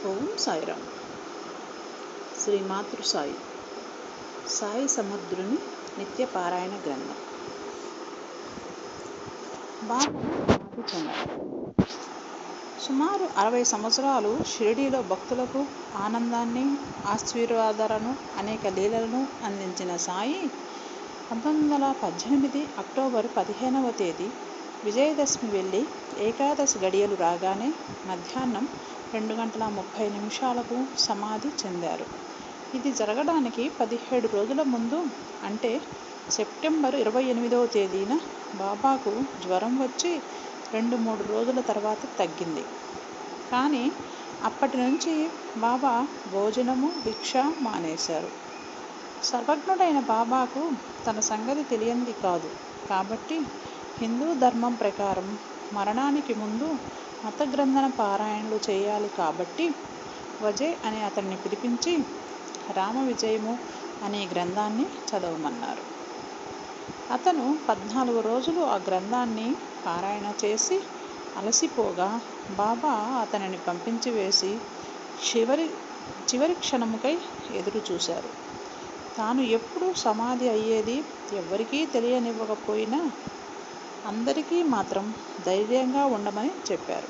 ఓం సాయిరామ్ శ్రీ మాతృ సాయి సాయి సముద్రుని నిత్య పారాయణ గ్రంథం. బాబా సుమారు అరవై సంవత్సరాలు షిరిడీలో భక్తులకు ఆనందాన్ని ఆశీర్వాదాలను అనేక లీలలను అందించిన సాయి పంతొమ్మిది వందల పద్దెనిమిది అక్టోబర్ పదిహేనవ తేదీ విజయదశమి వెళ్ళి ఏకాదశి గడియలు రాగానే మధ్యాహ్నం రెండు గంటల ముప్పై నిమిషాలకు సమాధి చెందారు. ఇది జరగడానికి పదిహేడు రోజుల ముందు అంటే సెప్టెంబర్ ఇరవై ఎనిమిదవ తేదీన బాబాకు జ్వరం వచ్చి రెండు మూడు రోజుల తర్వాత తగ్గింది. కానీ అప్పటి నుంచి బాబా భోజనము భిక్ష మానేశారు. సర్వజ్ఞుడైన బాబాకు తన సంగతి తెలియంది కాదు. కాబట్టి హిందూ ధర్మం ప్రకారం మరణానికి ముందు మత గ్రంథన పారాయణలు చేయాలి కాబట్టి వజయ్ అనే అతన్ని పిలిపించి రామ విజయము అనే గ్రంథాన్ని చదవమన్నారు. అతను పద్నాలుగు రోజులు ఆ గ్రంథాన్ని పారాయణ చేసి అలసిపోగా బాబా అతనిని పంపించి వేసి చివరి చివరి క్షణముకై ఎదురు చూశారు. తాను ఎప్పుడు సమాధి అయ్యేది ఎవ్వరికీ తెలియనివ్వకపోయినా అందరికీ మాత్రం ధైర్యంగా ఉండమని చెప్పారు.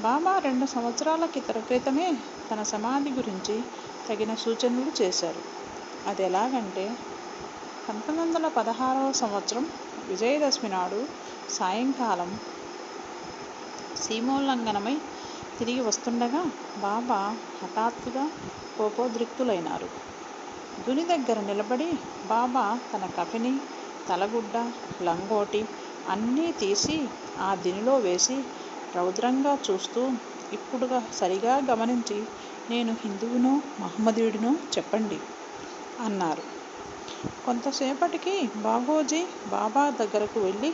బాబా రెండు సంవత్సరాల క్రిత క్రితమే తన సమాధి గురించి తగిన సూచనలు చేశారు. అది ఎలాగంటే పంతొమ్మిది వందల పదహారవ సంవత్సరం విజయదశమి నాడు సాయంకాలం సీమోల్లంఘనమై తిరిగి వస్తుండగా బాబా హఠాత్తుగా కోపోద్రిక్తులైనారు. దుని దగ్గర నిలబడి బాబా తన కఫిని తలగుడ్డ లంగోటి అన్నీ తీసి ఆ దినిలో వేసి రౌద్రంగా చూస్తూ ఇప్పుడుగా సరిగా గమనించి నేను హిందువును మహమ్మదీయుడినో చెప్పండి అన్నారు. కొంతసేపటికి బాగోజీ బాబా దగ్గరకు వెళ్ళి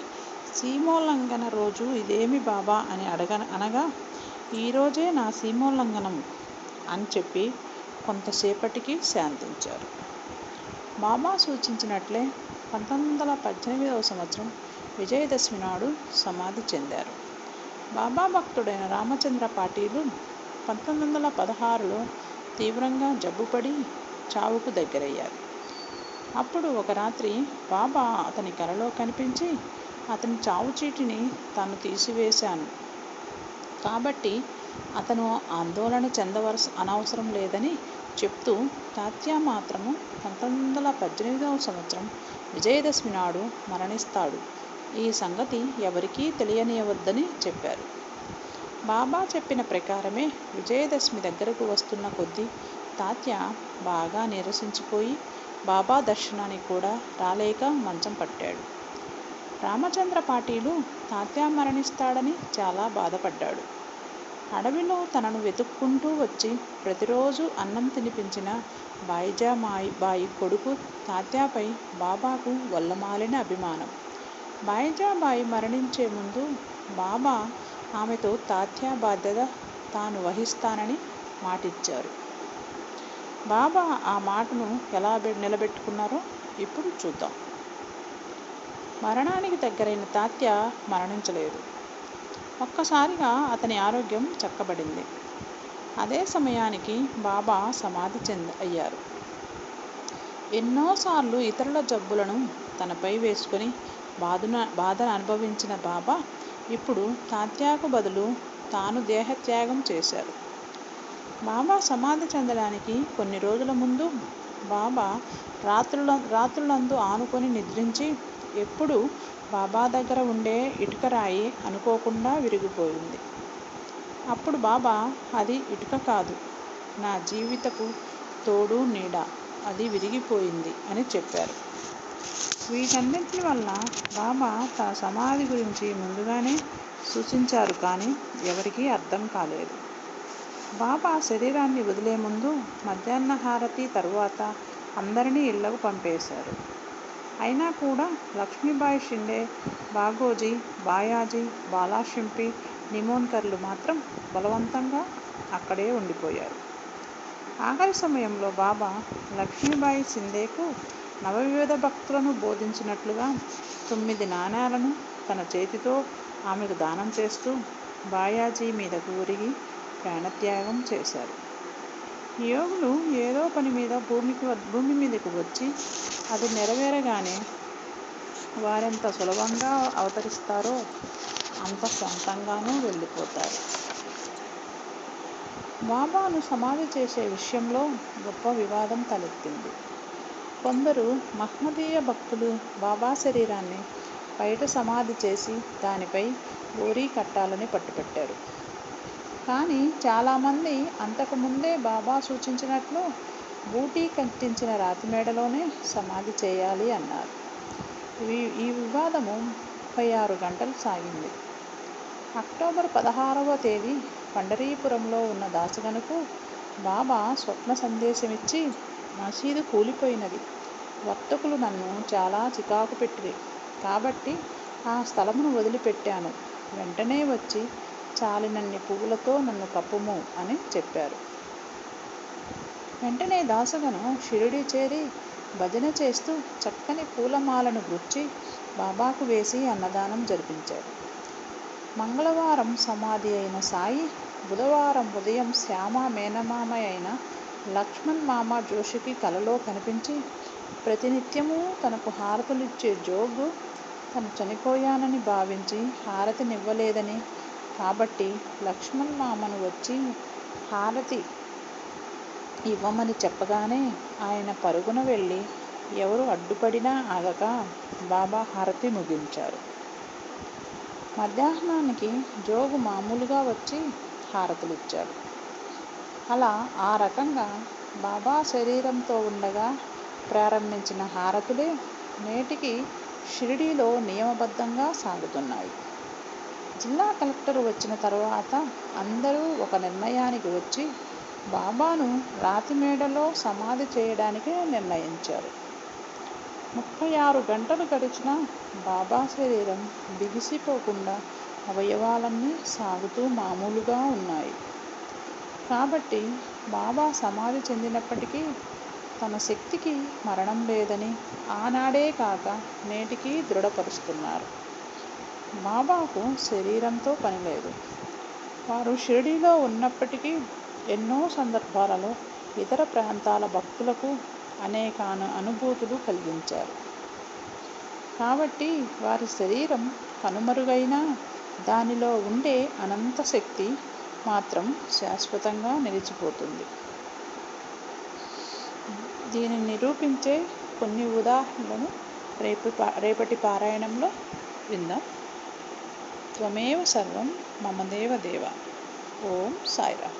సీమోల్లంఘన రోజు ఇదేమి బాబా అని అడగ అనగా ఈరోజే నా సీమోల్లంఘనం అని చెప్పి కొంతసేపటికి శాంతించారు. బాబా సూచించినట్లే పంతొమ్మిది వందల పద్దెనిమిదవ సంవత్సరం విజయదశమి నాడు సమాధి చెందారు. బాబా భక్తుడైన రామచంద్ర పాటీలు పంతొమ్మిది వందల పదహారులో తీవ్రంగా జబ్బుపడి చావుకు దగ్గరయ్యారు. అప్పుడు ఒక రాత్రి బాబా అతని కలలో కనిపించి అతని చావు చీటిని తాను తీసివేశాను. కాబట్టి అతను ఆందోళన చెందవలసి అనవసరం లేదని చెప్తూ తాత్య మాత్రము పంతొమ్మిది వందల పద్దెనిమిదవ సంవత్సరం విజయదశమి నాడు మరణిస్తాడు. ఈ సంగతి ఎవరికీ తెలియనియవద్దని చెప్పారు. బాబా చెప్పిన ప్రకారమే విజయదశమి దగ్గరకు వస్తున్న కొద్దీ తాత్య బాగా నిరసించిపోయి బాబా దర్శనానికి కూడా రాలేక మంచం పట్టాడు. రామచంద్ర పాటీలు తాత్య మరణిస్తాడని చాలా బాధపడ్డాడు. అడవిలో తనను వెతుక్కుంటూ వచ్చి ప్రతిరోజు అన్నం తినిపించిన బాయిజామాయి బాయి కొడుకు తాత్యాపై బాబాకు వల్లమాలిన అభిమానం. బాయిజాబాయి మరణించే ముందు బాబా ఆమెతో తాత్యా బాధ్యత తాను వహిస్తానని మాటిచ్చారు. బాబా ఆ మాటను ఎలా నిలబెట్టుకున్నారో ఇప్పుడు చూద్దాం. మరణానికి దగ్గరైన తాత్య మరణించలేదు. ఒక్కసారిగా అతని ఆరోగ్యం చక్కబడింది. అదే సమయానికి బాబా సమాధి చెంద అయ్యారు. ఎన్నోసార్లు ఇతరుల జబ్బులను తనపై వేసుకొని బాధన బాధను అనుభవించిన బాబా ఇప్పుడు తాత్యాకు బదులు తాను దేహత్యాగం చేశారు. బాబా సమాధి చెందడానికి కొన్ని రోజుల ముందు బాబా రాత్రుల రాత్రులందు ఆనుకొని నిద్రించి ఎప్పుడు బాబా దగ్గర ఉండే ఇటుక రాయి అనుకోకుండా విరిగిపోయింది. అప్పుడు బాబా అది ఇటుక కాదు. నా జీవితపు తోడు నీడ. అది విరిగిపోయింది అని చెప్పారు. వీటన్నింటి వల్ల బాబా తన సమాధి గురించి ముందుగానే సూచించారు కానీ ఎవరికీ అర్థం కాలేదు. బాబా శరీరాన్ని వదిలే ముందు మధ్యాహ్న హారతి తరువాత అందరినీ ఇళ్ళకు పంపేశారు. అయినా కూడా లక్ష్మీబాయి షిండే బాగోజీ బాయాజీ బాలాషింపి నిమోన్కర్లు మాత్రం బలవంతంగా అక్కడే ఉండిపోయారు. ఆఖరి సమయంలో బాబా లక్ష్మీబాయి సింధేకు నవవిధ భక్తులను బోధించినట్లుగా తొమ్మిది నాణేలను తన చేతితో ఆమెకు దానం చేస్తూ బాయాజీ మీదకు ఒరిగి ప్రాణత్యాగం చేశారు. యోగులు ఏదో పని మీద భూమికి భూమి మీదకు వచ్చి అది నెరవేరగానే వారెంత సులభంగా అవతరిస్తారో అంత సొంతంగానూ వెళ్ళిపోతారు. బాబాను సమాధి చేసే విషయంలో గొప్ప వివాదం తలెత్తింది. కొందరు మహ్మదీయ భక్తులు బాబా శరీరాన్ని బయట సమాధి చేసి దానిపై బోరీ కట్టాలని పట్టుపెట్టారు కానీ చాలామంది అంతకుముందే బాబా సూచించినట్లు బూటీ కట్టించిన రాతి మేడలోనే సమాధి చేయాలి అన్నారు. ఈ- ఈ వివాదము ముప్పై ఆరు గంటలు సాగింది. అక్టోబర్ పదహారవ తేదీ పండరీపురంలో ఉన్న దాసగనుకు బాబా స్వప్న సందేశమిచ్చి మసీదు కూలిపోయినది. వర్తకులు నన్ను చాలా చికాకు పెట్టిరి. కాబట్టి ఆ స్థలమును వదిలిపెట్టాను. వెంటనే వచ్చి చాలినన్ని పువ్వులతో నన్ను కప్పుము అని చెప్పారు. వెంటనే దాసగను షిరిడి చేరి భజన చేస్తూ చక్కని పూలమాలను గుచ్చి బాబాకు వేసి అన్నదానం జరిపించాడు. మంగళవారం సమాధి అయిన సాయి బుధవారం ఉదయం శ్యామ మేనమామ అయిన లక్ష్మణ్ మామ జోషికి కలలో కనిపించి ప్రతినిత్యము తనకు హారతులిచ్చే జోగు తను చనిపోయానని భావించి హారతినివ్వలేదని కాబట్టి లక్ష్మణ్ మామను వచ్చి హారతి ఇవ్వమని చెప్పగానే ఆయన పరుగున వెళ్ళి ఎవరు అడ్డుపడినా ఆగక బాబా హారతి ముగించారు. మధ్యాహ్నానికి జోగు మామూలుగా వచ్చి హారతులిచ్చాడు. అలా ఆ రకంగా బాబా శరీరంతో ఉండగా ప్రారంభించిన హారతులే నేటికి షిరిడీలో నియమబద్ధంగా సాగుతున్నాయి. జిల్లా కలెక్టర్ వచ్చిన తర్వాత అందరూ ఒక నిర్ణయానికి వచ్చి బాబాను రాతి మేడలో సమాధి చేయడానికే నిర్ణయించారు. ముప్పై ఆరు గంటలు గడిచిన బాబా శరీరం బిగిసిపోకుండా అవయవాలన్నీ సాగుతూ మామూలుగా ఉన్నాయి. కాబట్టి బాబా సమాధి చెందినప్పటికీ తన శక్తికి మరణం లేదని ఆనాడే కాక నేటికీ దృఢపరుస్తున్నారు. బాబాకు శరీరంతో పనిలేదు వారు షిరిడీలో ఉన్నప్పటికీ ఎన్నో సందర్భాలలో ఇతర ప్రాంతాల భక్తులకు అనేక అను అనుభూతులు కలిగించారు. కాబట్టి వారి శరీరం కనుమరుగైనా దానిలో ఉండే అనంత శక్తి మాత్రం శాశ్వతంగా నిలిచిపోతుంది. దీనిని నిరూపించే కొన్ని ఉదాహరణలను రేపు రేపటి పారాయణంలో విందాం. त्वमेव सर्वं मम देवदेव ॐ सायरा